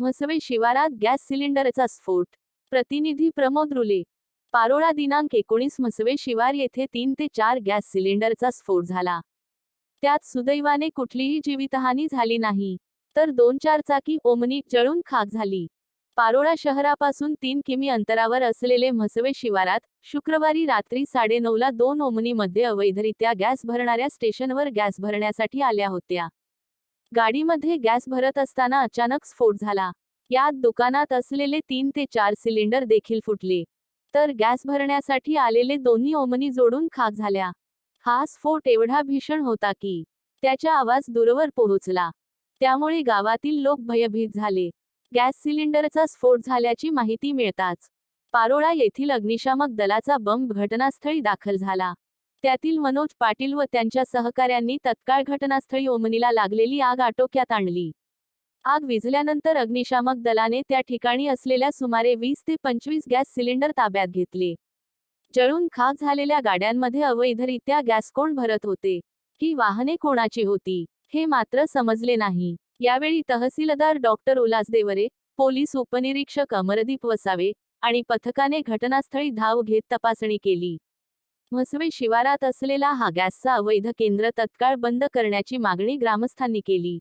म्हसवे शिवारात गॅस सिलेंडरचा स्फोट. प्रतिनिधी प्रमोद रुले. पारोळा दिनांक एकोणीस म्हसवे शिवार येथे तीन ते चार गॅस सिलेंडरचा स्फोट झाला. त्यात सुदैवाने कुठलीही जीवितहानी झाली नाही. तर दोन चार चाकी ओमनी जळून खाक झाली. पारोळा शहरापासून तीन किमी अंतरावर असलेले म्हसवे शिवारात शुक्रवारी रात्री साडेनऊला दोन ओमनीमध्ये अवैधरित्या गॅस भरणाऱ्या स्टेशनवर गॅस भरण्यासाठी आल्या होत्या. गाडीमध्ये गॅस भरत असताना अचानक स्फोट झाला. यात दुकानात असलेले तीन ते चार सिलेंडर देखील फुटले. तर गॅस भरण्यासाठी आलेले दोन्ही ओमनी जोडून खाक झाल्या. हा स्फोट एवढा भीषण होता की त्याचा आवाज दूरवर पोहोचला. त्यामुळे गावातील लोक भयभीत झाले. गॅस सिलेंडरचा स्फोट झाल्याची माहिती मिळताच पारोळा येथील अग्निशामक दलाचा बंब घटनास्थळी दाखल झाला. त्यातील मनोज पाटील व त्यांच्या सहकाऱ्यांनी तत्काळ घटनास्थळी ओमनीला लागलेली आग आटोक्यात आणली. आग विझल्यानंतर अग्निशामक दलाने त्या ठिकाणी असलेल्या सुमारे वीस ते पंचवीस गॅस सिलेंडर ताब्यात घेतले. जळून खाक झालेल्या गाड्यांमध्ये अवैधरित्या गॅस कोण भरत होते? ही वाहने कोणाची होती? हे मात्र समजले नाही. यावेळी तहसीलदार डॉक्टर उल्हास देवरे पोलीस उपनिरीक्षक अमरदीप वसावे आणि पथकाने घटनास्थळी धाव घेत तपासणी केली. म्हसवे शिवारात असलेला हा गॅसचा अवैध केंद्र तत्काळ बंद करण्याची मागणी ग्रामस्थांनी केली.